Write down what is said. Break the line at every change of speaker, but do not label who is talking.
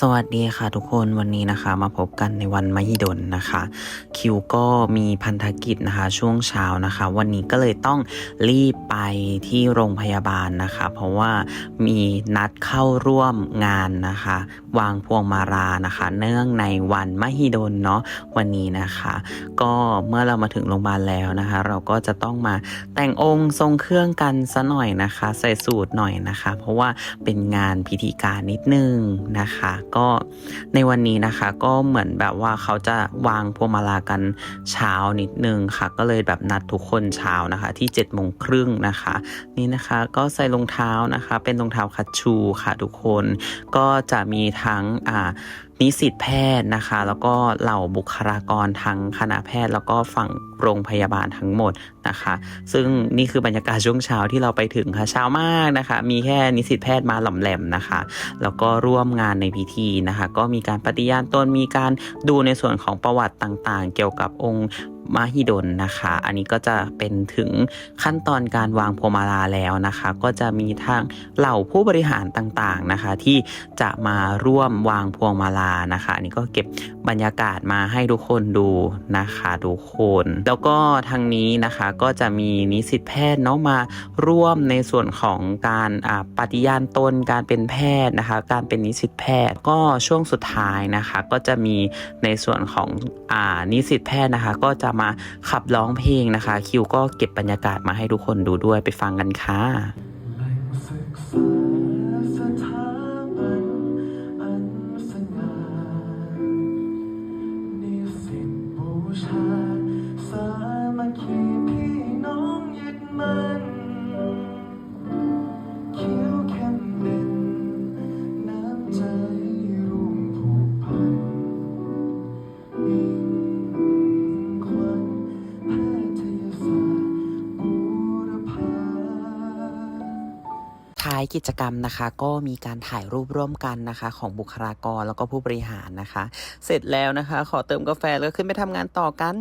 สวัสดีค่ะทุกคนวันนี้นะคะมาพบกันในวันมหิดลนะคะ คิวก็มีพันธกิจนะคะช่วงเช้านะคะ วันนี้ก็เลยต้องรีบไปที่โรงพยาบาลนะคะ เพราะว่ามีนัดเข้าร่วมงานนะคะ วางพวงมาลานะคะ เนื่องในวันมหิดลเนาะวันนี้นะคะ ก็เมื่อเรามาถึงโรงพยาบาลแล้วนะคะ เราก็จะต้องมาแต่งองค์ทรงเครื่องกันซะหน่อยนะคะ ใส่สูตรหน่อยนะคะ เพราะว่าเป็นงานพิธีการนิดนึงนะคะก็ในวันนี้นะคะ ก็เหมือนแบบว่าเขาจะวางพวงมาลากันเช้านิดนึงค่ะ ก็เลยแบบนัดทุกคนเช้านะคะ ที่7จ็ดโมงครึ่งนะคะ นี่นะคะก็ใส่รองเท้านะคะ เป็นรองเท้าคัชชูค่ะทุกคนก็จะมีทั้งอ่านิสิตแพทย์นะคะ แล้วก็เหล่าบุคลากรทางคณะแพทย์ แล้วก็ฝั่งโรงพยาบาลทั้งหมดนะคะ ซึ่งนี่คือบรรยากาศช่วงเช้าที่เราไปถึงค่ะเช้ามากนะคะ มีแค่นิสิตแพทย์มาหล่อมแหลมนะคะ แล้วก็ร่วมงานในพิธีนะคะ ก็มีการปฏิญาณตนมีการดูในส่วนของประวัติต่างๆ เกี่ยวกับองค์ มหิดลนะคะ อันนี้ก็จะเป็นถึงขั้นตอนการวางพวงมาลาแล้วนะคะ ก็จะมีทางเหล่าผู้บริหารต่างๆนะคะ ที่จะมาร่วมวางพวงมาลานะคะอันนี้ก็เก็บบรรยากาศมาให้ทุกคนดูนะคะทุกคน แล้วก็ทางนี้นะคะก็จะมีนิสิตแพทย์เนาะมาร่วมในส่วนของการปฏิญาณตนการเป็นแพทย์นะคะ การเป็นนิสิตแพทย์ก็ช่วงสุดท้ายนะคะ ก็จะมีในส่วนของอนิสิตแพทย์นะคะ ก็จะมาขับร้องเพลงนะคะ คิวก็เก็บบรรยากาศมาให้ทุกคนดูด้วยไปฟังกันค่ะ
ท้า
ยกิจกรรมนะคะ ก็มีการถ่ายรูปร่วมกันนะคะ ของบุคลากรแล้วก็ผู้บริหารนะคะ เสร็จแล้วนะคะ ขอเติมกาแฟแล้วขึ้นไปทำงานต่อกัน